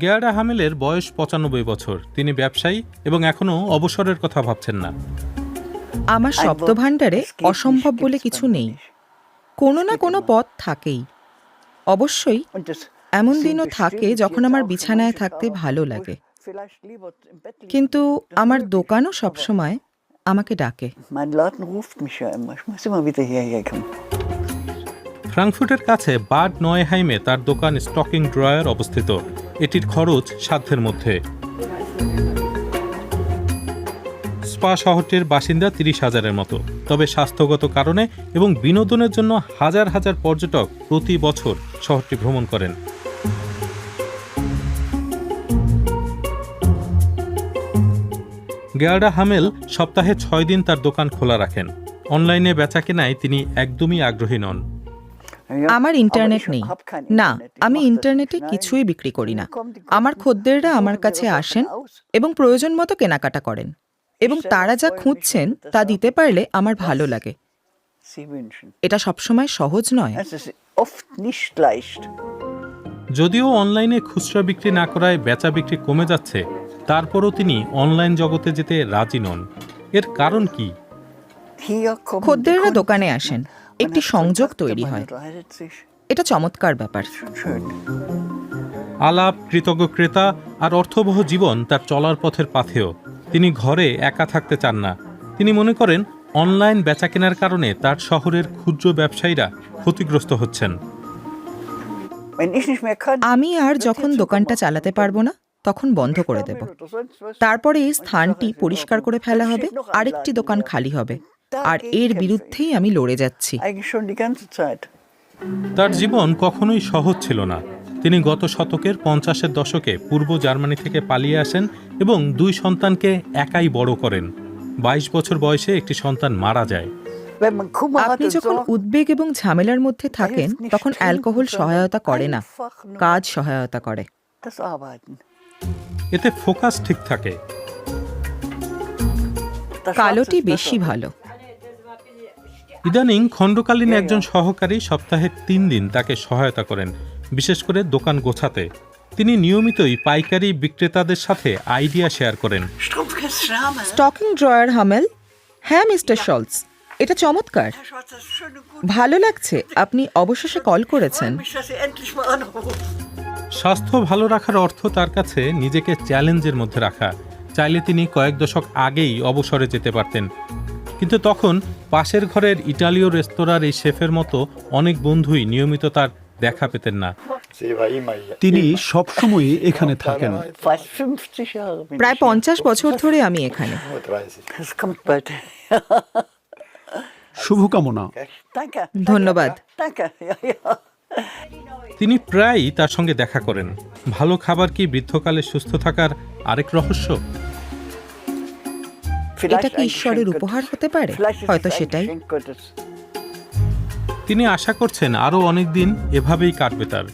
গেয়ার্ডা হামেলের বয়স পঁচানব্বই বছর। তিনি ব্যবসায়ী এবং এখনও অবসরের কথা ভাবছেন না। আমার শব্দ ভাণ্ডারে অসম্ভব বলে কিছু নেই। কোনো না কোনো পথ থাকেই। অবশ্যই এমন দিনও থাকে যখন আমার বিছানায় থাকতে ভালো লাগে। কিন্তু আমার দোকানও সবসময় আমাকে ডাকে। ফ্রাঙ্কফুটের কাছে বাড নয়হাইমে তার দোকান স্টকিং ড্রয়ার অবস্থিত। এটির খরচ সাধ্যের মধ্যে। স্পা শহরটির বাসিন্দা তিরিশ হাজারের মতো। তবে স্বাস্থ্যগত কারণে এবং বিনোদনের জন্য হাজার হাজার পর্যটক প্রতি বছর শহরটি ভ্রমণ করেন। গেয়ার্ডা হামেল সপ্তাহে ছয় দিন তার দোকান খোলা রাখেন। অনলাইনে বেচা কেনায় তিনি একদমই আগ্রহী নন। আমার ইন্টারনেট নেই। না আমি ইন্টারনেটে কিছুই বিক্রি করি না। আমার খদ্দেররা আমার কাছে আসেন এবং প্রয়োজন মতো কেনাকাটা করেন। এবং তারা যা খুঁজছেন তা দিতে পারলে আমার ভালো লাগে। এটা সবসময় সহজ নয়। যদিও অনলাইনে খুচরা বিক্রি না করায় বেচা বিক্রি কমে যাচ্ছে তারপরও তিনি অনলাইন জগতে যেতে রাজি নন। এর কারণ কি? খদ্দেররা দোকানে আসেন। একটি সংযোগ তৈরি হয়। এটা চমৎকার ব্যাপার। আলাপ কৃতজ্ঞ ক্রেতা আর অর্থবহ জীবন তার চলার পথের পাথেয়। তিনি ঘরে একা থাকতে চান না। তিনি মনে করেন অনলাইন বেচা কেনার কারণে তার শহরের ক্ষুদ্র ব্যবসায়ীরা ক্ষতিগ্রস্ত হচ্ছেন। আমি আর যখন দোকানটা চালাতে পারব না তখন বন্ধ করে দেব। তারপরে এই স্থানটি পরিষ্কার করে ফেলা হবে আরেকটি দোকান খালি হবে। আর এর বিরুদ্ধেই আমি লড়ে যাচ্ছি. তার জীবন কখনোই সহজ ছিল না। তিনি গত শতকের পঞ্চাশের দশকে পূর্ব জার্মানি থেকে পালিয়ে আসেন এবং দুই সন্তানকে একাই বড় করেন। বাইশ বছর বয়সে একটি সন্তান মারা যায়। আপনি যখন উদ্বেগ এবং ঝামেলার মধ্যে থাকেন তখন অ্যালকোহল সহায়তা করে না। কাজ সহায়তা করে। এতে ফোকাস ঠিক থাকে। কালোটি বেশি ভালো। ইদানিং খণ্ডকালীন একজন সহকারী সপ্তাহে তিন দিন তাকে সহায়তা করেন বিশেষ করে দোকান গোছাতে। তিনি নিয়মিতই পাইকারি বিক্রেতাদের সাথে আইডিয়া শেয়ার করেন। স্টকিং ড্রয়ার হামেল? হ্যাঁ মিস্টার শলস এটা চমৎকার. ভালো লাগছে আপনি অবশেষে কল করেছেন. স্বাস্থ্য ভালো রাখার অর্থ তার কাছে নিজেকে চ্যালেঞ্জের মধ্যে রাখা। চাইলে তিনি কয়েক দশক আগেই অবসরে যেতে পারতেন। কিন্তু তখন পাশের ঘরের ইটালীয় রেস্তোরাঁর এই শেফের মতো অনেক বন্ধুই নিয়মিত তার দেখা পেতেন না তিনি সবসময়ই এখানে থাকেন Fast 50 Jahre bin প্রায় পঞ্চাশ বছর ধরে আমি এখানে Nur 30. Das kommt bald. শুভকামনা ধন্যবাদ. তিনি প্রায়ই তার সঙ্গে দেখা করেন ভালো খাবার কি বৃদ্ধকালে সুস্থ থাকার আরেক রহস্য এটা কি ঈশ্বরের উপহার হতে পারে? হয়তো সেটাই। তিনি আশা করছেন আরও অনেক দিন এভাবেই কাটবে তার।